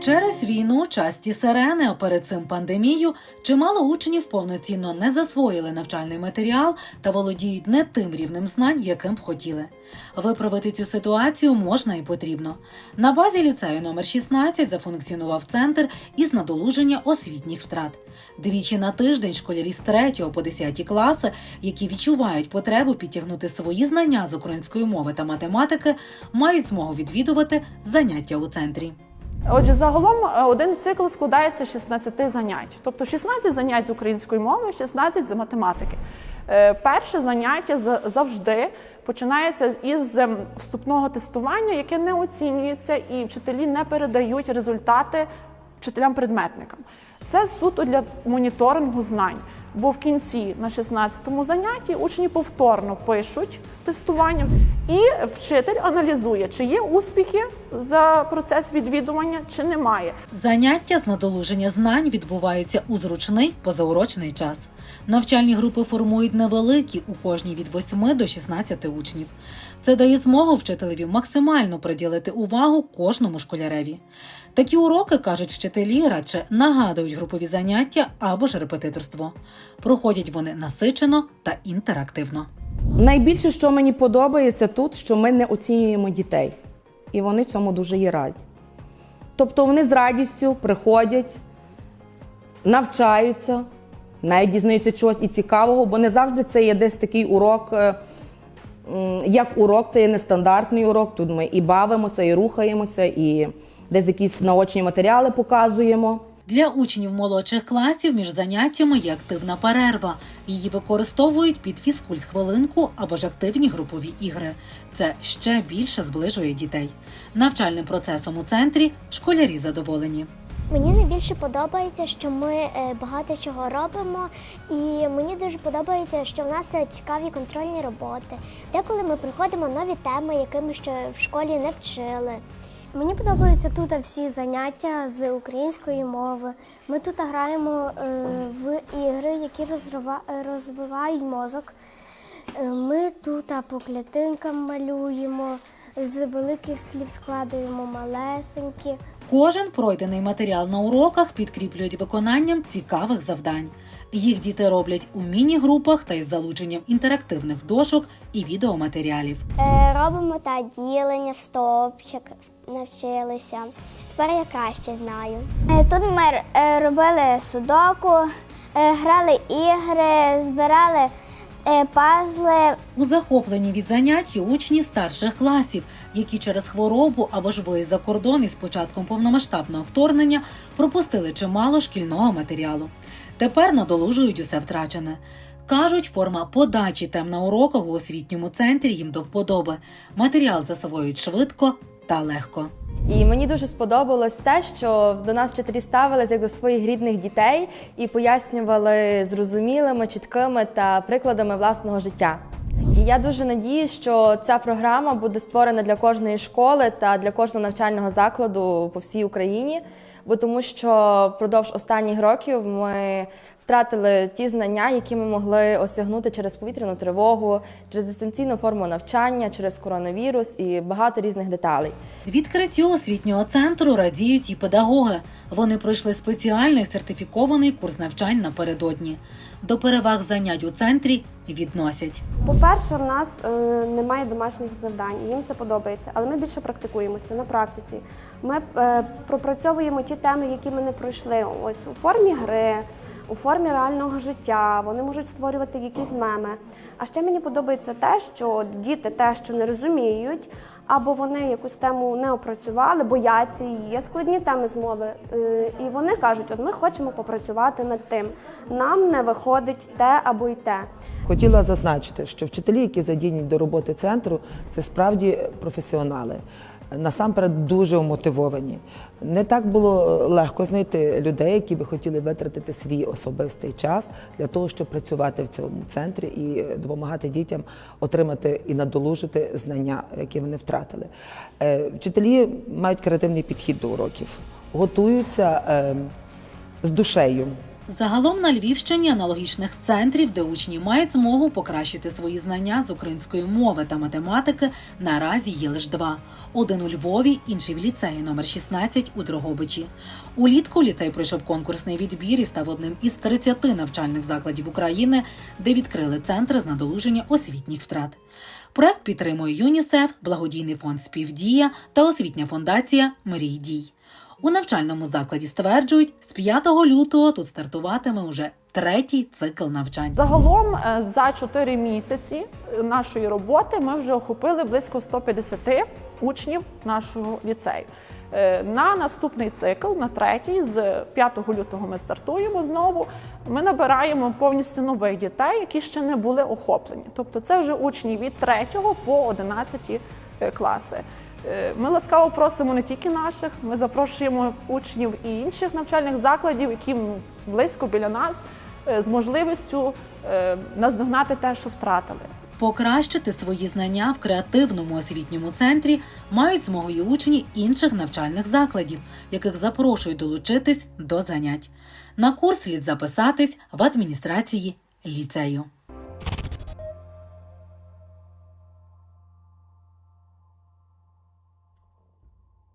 Через війну, часті сирени, а перед цим пандемію, чимало учнів повноцінно не засвоїли навчальний матеріал та володіють не тим рівнем знань, яким б хотіли. Виправити цю ситуацію можна і потрібно. На базі ліцею номер 16 зафункціонував центр із надолуження освітніх втрат. Двічі на тиждень школярі з 3 по 10 класи, які відчувають потребу підтягнути свої знання з української мови та математики, мають змогу відвідувати заняття у центрі. Отже, загалом е, один цикл складається з 16 занять, тобто 16 занять з української мови, 16 з математики. Е, Перше заняття за- завжди починається із ем, вступного тестування, яке не оцінюється, і вчителі не передають результати вчителям-предметникам. Це суто для моніторингу знань. Бо в кінці на 16-му занятті учні повторно пишуть тестування, і вчитель аналізує, чи є успіхи за процес відвідування, чи немає. Заняття з надолуження знань відбуваються у зручний позаурочний час. Навчальні групи формують невеликі у кожній від 8 до 16 учнів. Це дає змогу вчителеві максимально приділити увагу кожному школяреві. Такі уроки, кажуть вчителі, радше нагадують групові заняття або ж репетиторство. Проходять вони насичено та інтерактивно. Найбільше, що мені подобається тут, що ми не оцінюємо дітей. І вони цьому дуже є раді. Тобто вони з радістю приходять, навчаються, навіть дізнаються чогось і цікавого, бо не завжди це є десь такий урок, е, як урок, це є нестандартний урок. Тут ми і бавимося, і рухаємося, і десь якісь наочні матеріали показуємо. Для учнів молодших класів між заняттями є активна перерва. Її використовують під фізкульт-хвилинку або ж активні групові ігри. Це ще більше зближує дітей. Навчальним процесом у центрі школярі задоволені. Мені найбільше подобається, що ми е, багато чого робимо, і мені дуже подобається, що в нас е, цікаві контрольні роботи. Деколи ми приходимо нові теми, які ми ще в школі не вчили. Мені подобаються тут всі заняття з української мови. Ми тут граємо е, в ігри, які е, розвивають мозок. Е, Ми тут по клітинкам малюємо, з великих слів складуємо малесенькі. Кожен пройдений матеріал на уроках підкріплюють виконанням цікавих завдань. Їх діти роблять у міні-групах та із залученням інтерактивних дошок і відеоматеріалів. Е, робимо та ділення в стовпчик, навчилися. Тепер я краще знаю. Е, Тут ми е, робили судоку, е, грали ігри, збирали пазли. У захопленні від занять є учні старших класів, які через хворобу або ж виїзд за кордон із початком повномасштабного вторгнення пропустили чимало шкільного матеріалу. Тепер надолужують усе втрачене. Кажуть, форма подачі тем на уроках у освітньому центрі їм до вподоби. Матеріал засвоюють швидко та легко. І мені дуже сподобалось те, що до нас вчителі ставилися як до своїх рідних дітей і пояснювали зрозумілими, чіткими та прикладами власного життя. І я дуже надіюсь, що ця програма буде створена для кожної школи та для кожного навчального закладу по всій Україні. Бо тому, що впродовж останніх років ми втратили ті знання, які ми могли осягнути через повітряну тривогу, через дистанційну форму навчання, через коронавірус і багато різних деталей. Відкриттю освітнього центру радіють і педагоги. Вони пройшли спеціальний сертифікований курс навчань напередодні. До переваг занять у центрі відносять. По-перше, в нас е, немає домашніх завдань, їм це подобається, але ми більше практикуємося на практиці. Ми е, пропрацьовуємо ті теми, які ми не пройшли. Ось у формі гри, у формі реального життя. Вони можуть створювати якісь меми. А ще мені подобається те, що діти те, що не розуміють, або вони якусь тему не опрацювали, бояться її. Є складні теми з мови. е, І вони кажуть, от ми хочемо попрацювати над тим. Нам не виходить те або й те. Хотіла зазначити, що вчителі, які задіяні до роботи центру, це справді професіонали. Насамперед дуже умотивовані. Не так було легко знайти людей, які би хотіли витратити свій особистий час для того, щоб працювати в цьому центрі і допомагати дітям отримати і надолужити знання, які вони втратили. Е, Вчителі мають креативний підхід до уроків, готуються е, з душею. Загалом на Львівщині аналогічних центрів, де учні мають змогу покращити свої знання з української мови та математики, наразі є лише два: один у Львові, інший в ліцеї номер 16 у Дрогобичі. Улітку ліцей пройшов конкурсний відбір і став одним із 30 навчальних закладів України, де відкрили центри з надолуження освітніх втрат. Проект підтримує ЮНІСЕФ, благодійний фонд Співдія та освітня фундація Мрій дій. У навчальному закладі стверджують, з 5 лютого тут стартуватиме уже третій цикл навчань. Загалом е, за 4 місяці нашої роботи ми вже охопили близько 150 учнів нашого ліцею. Е, На наступний цикл, на третій, з 5 лютого ми стартуємо знову. Ми набираємо повністю нових дітей, які ще не були охоплені. Тобто це вже учні від 3 по 11 е, класи. Е, Ми ласкаво просимо не тільки наших, ми запрошуємо учнів і інших навчальних закладів, які близько біля нас, е, з можливістю е, наздогнати те, що втратили. Покращити свої знання в креативному освітньому центрі мають змогу й учні інших навчальних закладів, яких запрошують долучитись до занять. На курс слід записатись в адміністрації ліцею.